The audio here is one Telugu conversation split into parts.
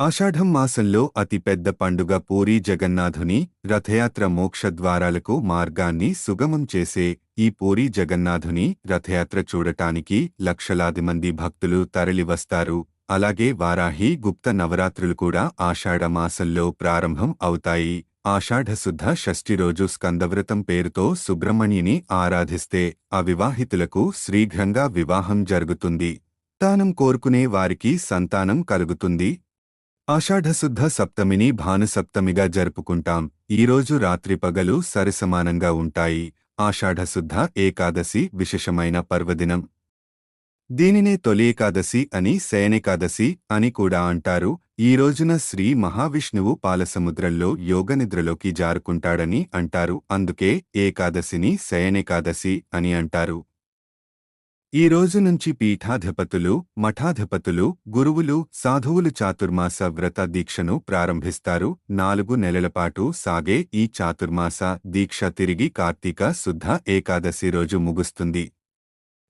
ఆషాఢం మాసంలో అతిపెద్ద పండుగ పూరీ జగన్నాథుని రథయాత్ర మోక్షద్వారాలకు మార్గాన్ని సుగమం చేసే ఈ పూరీ జగన్నాథుని రథయాత్ర చూడటానికి లక్షలాది మంది భక్తులు తరలివస్తారు. అలాగే వారాహి గుప్త నవరాత్రులు కూడా ఆషాఢ మాసంలో ప్రారంభం అవుతాయి. ఆషాఢశుద్ధ షష్ఠి రోజు స్కందవ్రతం పేరుతో సుబ్రహ్మణ్యుని ఆరాధిస్తే అవివాహితులకు శీఘ్రంగా వివాహం జరుగుతుంది. తానం కోరుకునే వారికి సంతానం కలుగుతుంది. ఆషాఢశుద్ధ సప్తమిని భానుసప్తమిగా జరుపుకుంటాం. ఈరోజు రాత్రి పగలు సరిసమానంగా ఉంటాయి. ఆషాఢశుద్ధ ఏకాదశి విశేషమైన పర్వదినం. దీనినే తొలి ఏకాదశి అని శయనేకాదశి అని కూడా అంటారు. ఈ రోజున శ్రీ మహావిష్ణువు పాలసముద్రంలో యోగనిద్రలోకి జారుకుంటాడని అంటారు. అందుకే ఏకాదశిని శయనేకాదశి అని అంటారు. ఈ రోజు నుంచి పీఠాధిపతులు మఠాధిపతులు గురువులు సాధువులు చాతుర్మాస వ్రత దీక్షను ప్రారంభిస్తారు. నాలుగు నెలలపాటు సాగే ఈ చాతుర్మాస దీక్ష తిరిగి కార్తీక శుద్ధ ఏకాదశి రోజు ముగుస్తుంది.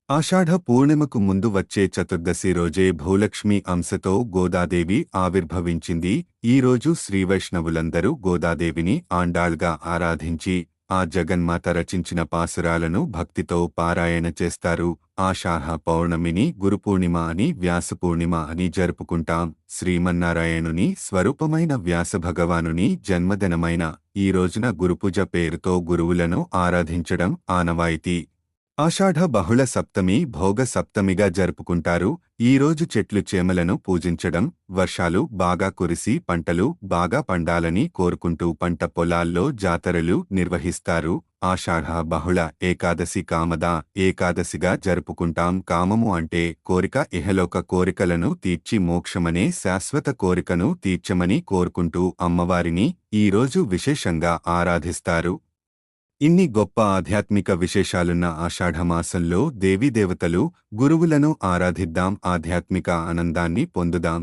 ఆషాఢ పూర్ణిమకు ముందు వచ్చే చతుర్దశి రోజే భూలక్ష్మి అంశతో గోదాదేవి ఆవిర్భవించింది. ఈ రోజు శ్రీవైష్ణవులందరూ గోదాదేవిని ఆండాళ్గా ఆరాధించి ఆ జగన్మాత రచించిన పాసురాలను భక్తితో పారాయణ చేస్తారు. ఆషాఢ పౌర్ణమిని గురుపూర్ణిమ అని వ్యాసపూర్ణిమ అని జరుపుకుంటాం. శ్రీమన్నారాయణుని స్వరూపమైన వ్యాసభగవానుని జన్మదినమైన ఈ రోజున గురుపూజ పేరుతో గురువులను ఆరాధించడం ఆనవాయితీ. ఆషాఢ బహుళ సప్తమి భోగ సప్తమిగా జరుపుకుంటారు. ఈ రోజు చెట్లు చేమలను పూజించడం వర్షాలు బాగా కురిసి పంటలు బాగా పండాలని కోరుకుంటూ పంట పొలాల్లో జాతరలు నిర్వహిస్తారు. ఆషాఢ బహుళ ఏకాదశి కామద ఏకాదశిగా జరుపుకుంటాం. కామము అంటే కోరిక ఇహలోక కోరికలను తీర్చి మోక్షమనే శాశ్వత కోరికను తీర్చమని కోరుకుంటూ అమ్మవారిని ఈ రోజు విశేషంగా ఆరాధిస్తారు. ఇన్ని గొప్ప ఆధ్యాత్మిక విశేషాలున్న ఆషాఢమాసంలో దేవీదేవతలు గురువులను ఆరాధిద్దాం ఆధ్యాత్మిక ఆనందాన్ని పొందుదాం.